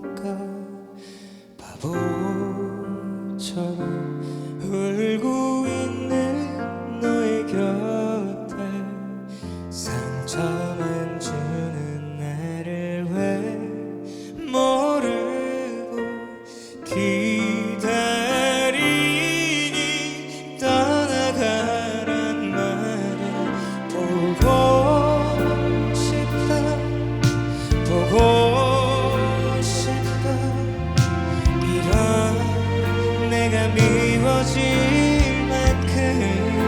boca. 내가 미워질 만큼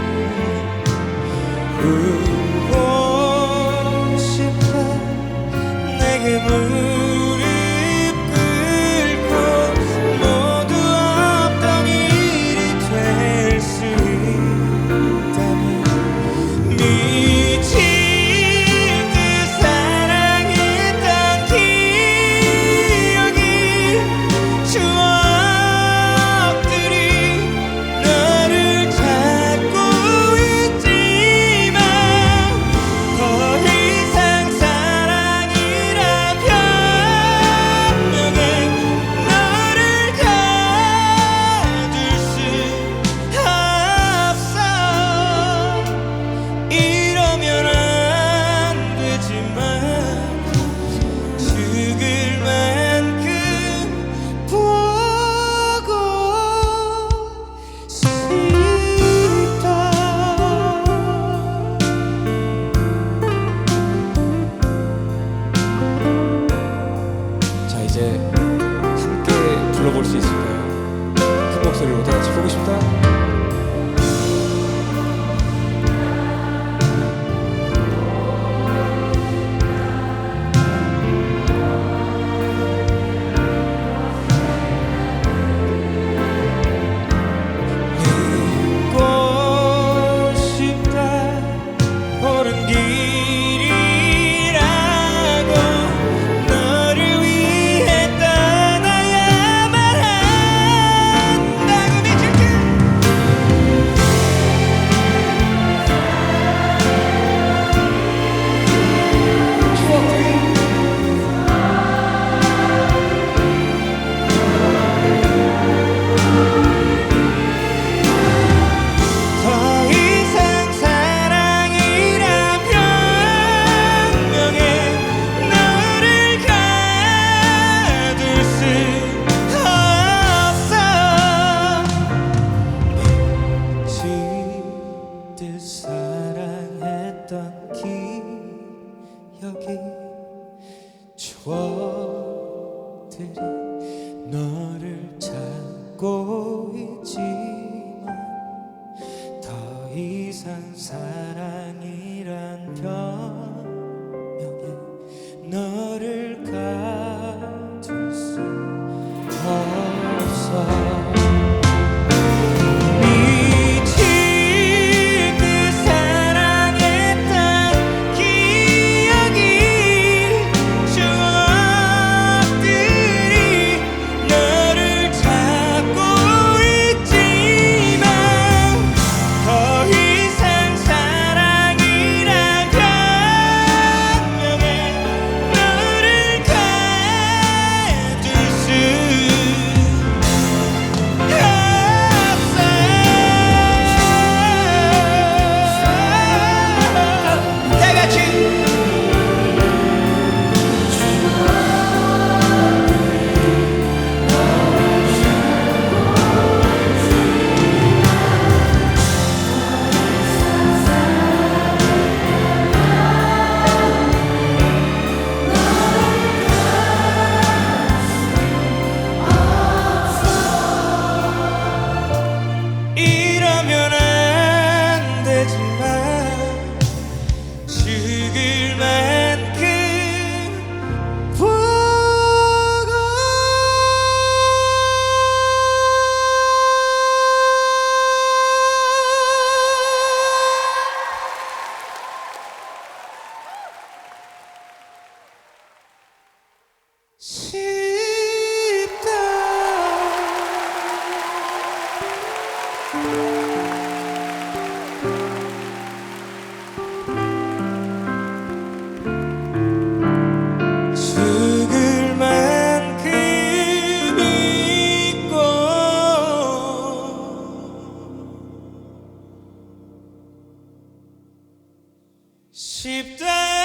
함께 불러볼 수 있을까요? 큰 목소리로 다 같이 보고 싶다. Cheap day.